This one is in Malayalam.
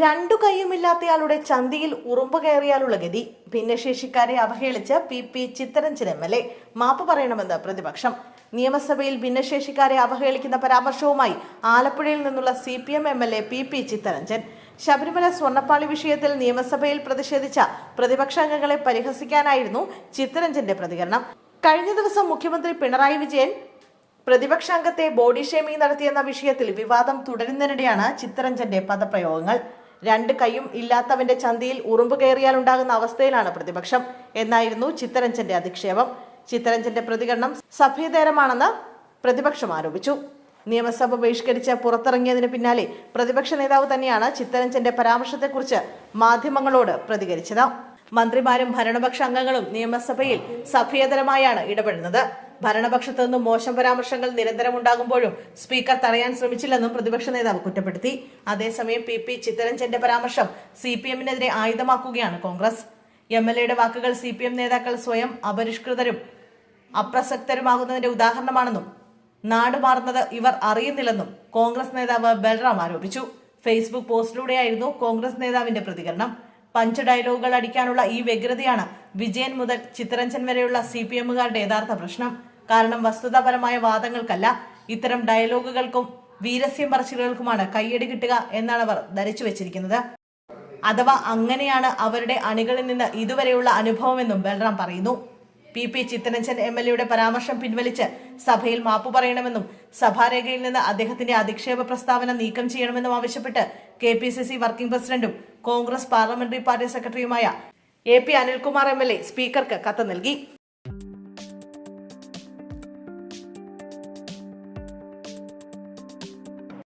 രണ്ടു കൈയുമില്ലാത്തയാളുടെ ചന്തിയിൽ ഉറുമ്പ് കയറിയാലുള്ള ഗതി. ഭിന്നശേഷിക്കാരെ അവഹേളിച്ച് P P Chittaranjan M L A. മാപ്പ് പറയണമെന്ന് പ്രതിപക്ഷം. നിയമസഭയിൽ ഭിന്നശേഷിക്കാരെ അവഹേളിക്കുന്ന പരാമർശവുമായി ആലപ്പുഴയിൽ നിന്നുള്ള C P M M L A P P Chittaranjan Sabarimala സ്വർണപ്പാളി വിഷയത്തിൽ നിയമസഭയിൽ പ്രതിഷേധിച്ച പ്രതിപക്ഷാംഗങ്ങളെ പരിഹസിക്കാനായിരുന്നു ചിത്തരഞ്ജന്റെ പ്രതികരണം. കഴിഞ്ഞ ദിവസം മുഖ്യമന്ത്രി പിണറായി വിജയൻ പ്രതിപക്ഷാംഗത്തെ ബോഡി ഷേമിംഗ് നടത്തിയെന്ന വിഷയത്തിൽ വിവാദം തുടരുന്നതിനിടെയാണ് ചിത്തരഞ്ജന്റെ പദപ്രയോഗങ്ങൾ. രണ്ട് കൈയും ഇല്ലാത്തവന്റെ ചന്തിയിൽ ഉറുമ്പ് കയറിയാൽ ഉണ്ടാകുന്ന അവസ്ഥയിലാണ് പ്രതിപക്ഷം. എന്നായിരുന്നു ചിത്തരഞ്ജന്റെ അധിക്ഷേപം. ചിത്തരഞ്ജന്റെ പ്രതികരണം സഭ്യതരമാണെന്ന് പ്രതിപക്ഷം ആരോപിച്ചു. നിയമസഭ ബഹിഷ്കരിച്ച് പുറത്തിറങ്ങിയതിന് പിന്നാലെ പ്രതിപക്ഷ നേതാവ് തന്നെയാണ് ചിത്തരഞ്ജന്റെ പരാമർശത്തെക്കുറിച്ച് മാധ്യമങ്ങളോട് പ്രതികരിച്ചത്. മന്ത്രിമാരും ഭരണപക്ഷ അംഗങ്ങളും നിയമസഭയിൽ സഭ്യതരമായാണ് ഇടപെടുന്നത്. ഭരണപക്ഷത്തു നിന്നും മോശം പരാമർശങ്ങൾ നിരന്തരം ഉണ്ടാകുമ്പോഴും സ്പീക്കർ തടയാൻ ശ്രമിച്ചില്ലെന്നും പ്രതിപക്ഷ നേതാവ് കുറ്റപ്പെടുത്തി. അതേസമയം പി പി ചിത്തരഞ്ജന്റെ പരാമർശം സി പി എമ്മിനെതിരെ ആയുധമാക്കുകയാണ് കോൺഗ്രസ്. എം എൽ എയുടെ വാക്കുകൾ സി പി എം നേതാക്കൾ സ്വയം അപരിഷ്കൃതരും അപ്രസക്തരുമാകുന്നതിന്റെ ഉദാഹരണമാണെന്നും നാട് മാറുന്നത് ഇവർ അറിയുന്നില്ലെന്നും കോൺഗ്രസ് നേതാവ് ബൽറാം ആരോപിച്ചു. ഫേസ്ബുക്ക് പോസ്റ്റിലൂടെയായിരുന്നു കോൺഗ്രസ് നേതാവിന്റെ പ്രതികരണം. പഞ്ച് ഡയലോഗുകൾ അടിക്കാനുള്ള ഈ വ്യഗ്രതയാണ് വിജയൻ മുതൽ ചിത്തരഞ്ജൻ വരെയുള്ള സി പി എമ്മുകാരുടെ യഥാർത്ഥ പ്രശ്നം. കാരണം വസ്തുതാപരമായ വാദങ്ങൾക്കല്ല ഇത്തരം ഡയലോഗുകൾക്കും വീരസ്യം പറച്ചിലുകൾക്കുമാണ് കയ്യടി കിട്ടുക എന്നാണ് അവർ ധരിച്ചു വെച്ചിരിക്കുന്നത്. അഥവാ അങ്ങനെയാണ് അവരുടെ അണികളിൽ നിന്ന് ഇതുവരെയുള്ള അനുഭവമെന്നും ബൽറാം പറയുന്നു. P P Chittaranjan M L എയുടെ പരാമർശം പിൻവലിച്ച് സഭയിൽ മാപ്പു പറയണമെന്നും സഭാരേഖയിൽ നിന്ന് അദ്ദേഹത്തിന്റെ അധിക്ഷേപ പ്രസ്താവന നീക്കം ചെയ്യണമെന്നും ആവശ്യപ്പെട്ട് K P C C working പ്രസിഡന്റും കോൺഗ്രസ് പാർലമെന്ററി പാർട്ടി സെക്രട്ടറിയുമായ A P Anilkumar M L A സ്പീക്കർക്ക് കത്ത് നൽകി.